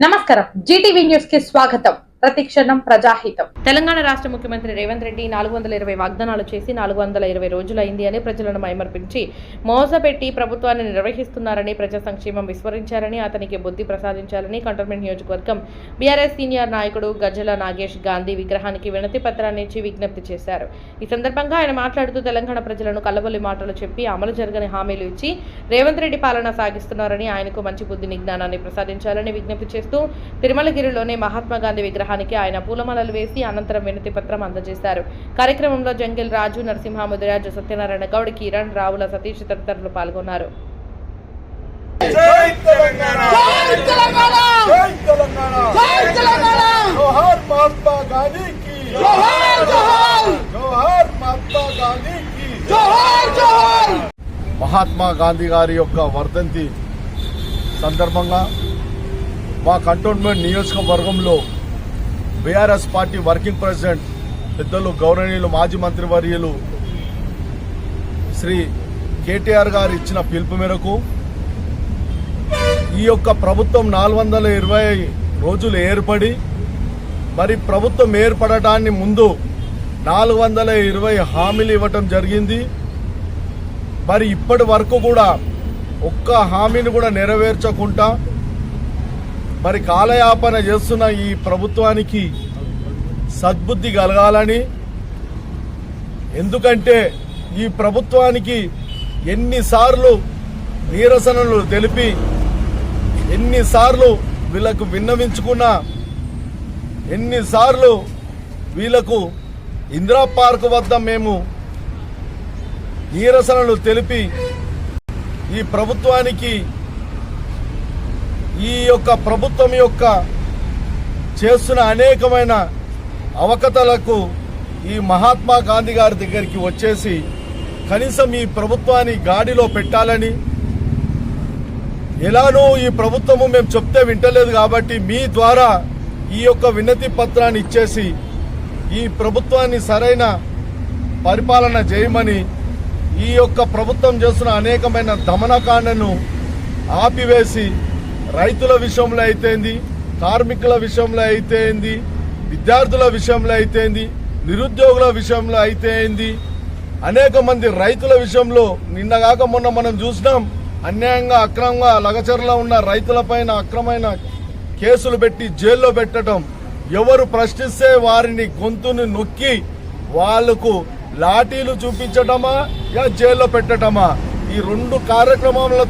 नमस्कार जीटीवी न्यूज़ के स्वागत ప్రతిక్షణం ప్రజాహితం. తెలంగాణ రాష్ట్ర ముఖ్యమంత్రి రేవంత్ రెడ్డి నాలుగు వందల ఇరవై వాగ్దానాలు చేసి నాలుగు వందల ఇరవై రోజులైంది అని ప్రజలను మైమర్పించి మోసపెట్టి ప్రభుత్వాన్ని నిర్వహిస్తున్నారని ప్రజా సంక్షేమం విస్మరించారని అతనికి బుద్ధి ప్రసాదించాలని కంటోన్మెంట్ నియోజకవర్గం బీఆర్ఎస్ సీనియర్ నాయకుడు గజల నాగేష్ గాంధీ విగ్రహానికి వినతి పత్రాన్ని ఇచ్చి విజ్ఞప్తి చేశారు. ఈ సందర్భంగా ఆయన మాట్లాడుతూ తెలంగాణ ప్రజలను కలబొల్లి మాటలు చెప్పి అమలు జరగని హామీలు ఇచ్చి రేవంత్ రెడ్డి పాలన సాగిస్తున్నారని ఆయనకు మంచి బుద్ధిని జ్ఞానాన్ని ప్రసాదించాలని విజ్ఞప్తి చేస్తూ తిరుమలగిరిలోనే మహాత్మా గాంధీ విగ్రహానికి ఆయన పూలమాలలు వేసి అనంతరం వినతి పత్రం అందజేశారు. కార్యక్రమంలో జంగిల్ రాజు నరసింహ ముదిరాజు సత్యనారాయణ గౌడ్ కిరణ్ రావుల సతీష్ తదితరులు పాల్గొన్నారు. మహాత్మా గాంధీ గారి యొక్క వర్ధంతి సందర్భంగా మా కంటోన్మెంట్ నియోజకవర్గంలో బీఆర్ఎస్ పార్టీ వర్కింగ్ ప్రెసిడెంట్ పెద్దలు గౌరవనీయులు మాజీ మంత్రివర్యులు శ్రీ కేటీఆర్ గారు ఇచ్చిన పిలుపు మేరకు ఈ యొక్క ప్రభుత్వం నాలుగు వందల ఇరవై రోజులు ఏర్పడి మరి ప్రభుత్వం ఏర్పడటాన్ని ముందు నాలుగు వందల ఇరవై హామీలు ఇవ్వటం జరిగింది. మరి ఇప్పటి వరకు కూడా ఒక్క హామీని కూడా నెరవేర్చకుండా మరి కాలయాపన చేస్తున్న ఈ ప్రభుత్వానికి సద్బుద్ధి కలగాలని ఎందుకంటే ఈ ప్రభుత్వానికి ఎన్నిసార్లు నీరసనలు తెలిపి ఎన్నిసార్లు వీళ్ళకు విన్నవించుకున్నా ఎన్నిసార్లు వీళ్ళకు ఇందిరా పార్క్ వద్ద మేము నీరసనలు తెలిపి ఈ ప్రభుత్వానికి ఈ యొక్క ప్రభుత్వం యొక్క చేస్తున్న అనేకమైన అవకతలకు ఈ మహాత్మా గాంధీ గారి దగ్గరికి వచ్చేసి కనీసం ఈ ప్రభుత్వాన్ని గాడిలో పెట్టాలని ఎలానో ఈ ప్రభుత్వము మేము చెప్తే వింటలేదు కాబట్టి మీ ద్వారా ఈ యొక్క వినతి పత్రాన్ని ఇచ్చేసి ఈ ప్రభుత్వాన్ని సరైన పరిపాలన చేయమని ఈ యొక్క ప్రభుత్వం చేస్తున్న అనేకమైన దమనకాండను ఆపివేసి రైతుల విషయంలో అయితేంది కార్మికుల విషయంలో అయితేంది విద్యార్థుల విషయంలో అయితేంది నిరుద్యోగుల విషయంలో అయితేంది. అనేక మంది రైతుల విషయంలో నిన్నగాక మొన్న మనం చూసినాం అన్యాయంగా అక్రమంగా లగచరలో ఉన్న రైతులపైన అక్రమైన కేసులు పెట్టి జైల్లో పెట్టడం ఎవరు ప్రశ్నిస్తే వారిని గొంతుని నొక్కి వాళ్ళకు లాఠీలు చూపించటమా యా జైల్లో పెట్టటమా? ఈ రెండు కార్యక్రమాల